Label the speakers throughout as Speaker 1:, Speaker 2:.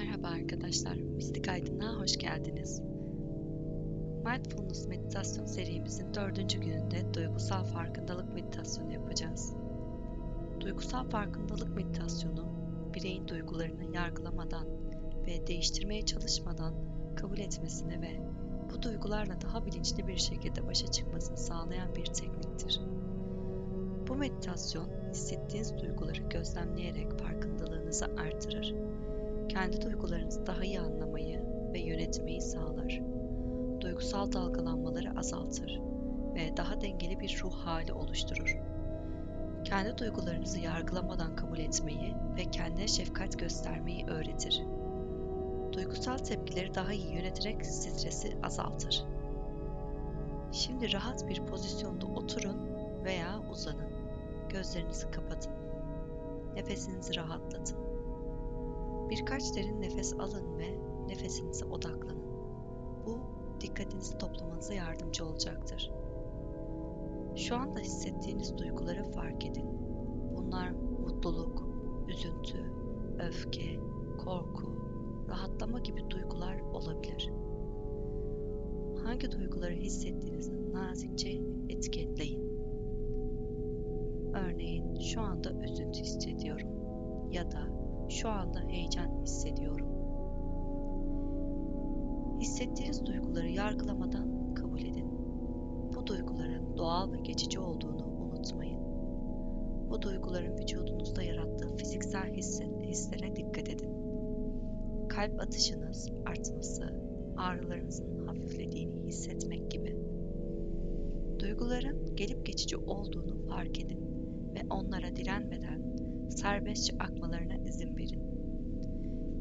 Speaker 1: Merhaba arkadaşlar, Mistik Aydınlığa hoş geldiniz. Mindfulness meditasyon serimizin dördüncü gününde duygusal farkındalık meditasyonu yapacağız. Duygusal farkındalık meditasyonu, bireyin duygularını yargılamadan ve değiştirmeye çalışmadan kabul etmesini ve bu duygularla daha bilinçli bir şekilde başa çıkmasını sağlayan bir tekniktir. Bu meditasyon, hissettiğiniz duyguları gözlemleyerek farkındalığınızı artırır kendi duygularınızı daha iyi anlamayı ve yönetmeyi sağlar. Duygusal dalgalanmaları azaltır ve daha dengeli bir ruh hali oluşturur. Kendi duygularınızı yargılamadan kabul etmeyi ve kendine şefkat göstermeyi öğretir. Duygusal tepkileri daha iyi yöneterek stresi azaltır. Şimdi rahat bir pozisyonda oturun veya uzanın. Gözlerinizi kapatın. Nefesinizi rahatlatın. Birkaç derin nefes alın ve nefesinize odaklanın. Bu dikkatinizi toplamanıza yardımcı olacaktır. Şu anda hissettiğiniz duyguları fark edin. Bunlar mutluluk, üzüntü, öfke, korku, rahatlama gibi duygular olabilir. Hangi duyguları hissettiğinizi nazikçe etiketleyin. Örneğin şu anda üzüntü hissediyorum ya da şu anda heyecan hissediyorum. Hissettiğiniz duyguları yargılamadan kabul edin. Bu duyguların doğal ve geçici olduğunu unutmayın. Bu duyguların vücudunuzda yarattığı fiziksel hislere dikkat edin. Kalp atışınız artması, ağrılarınızın hafiflediğini hissetmek gibi. Duyguların gelip geçici olduğunu fark edin ve onlara direnmeden serbestçe akmalarına izin verin.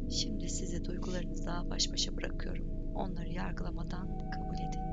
Speaker 1: Şimdi sizi duygularınızla baş başa bırakıyorum. Onları yargılamadan kabul edin.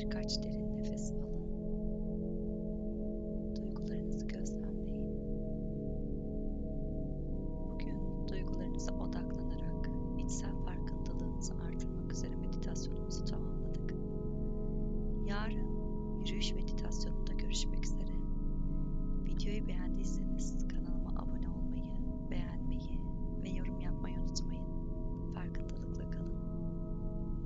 Speaker 1: Birkaç derin nefes alın. Duygularınızı gözlemleyin. Bugün duygularınıza odaklanarak içsel farkındalığınızı artırmak üzere meditasyonumuzu tamamladık. Yarın yürüyüş meditasyonunda görüşmek üzere.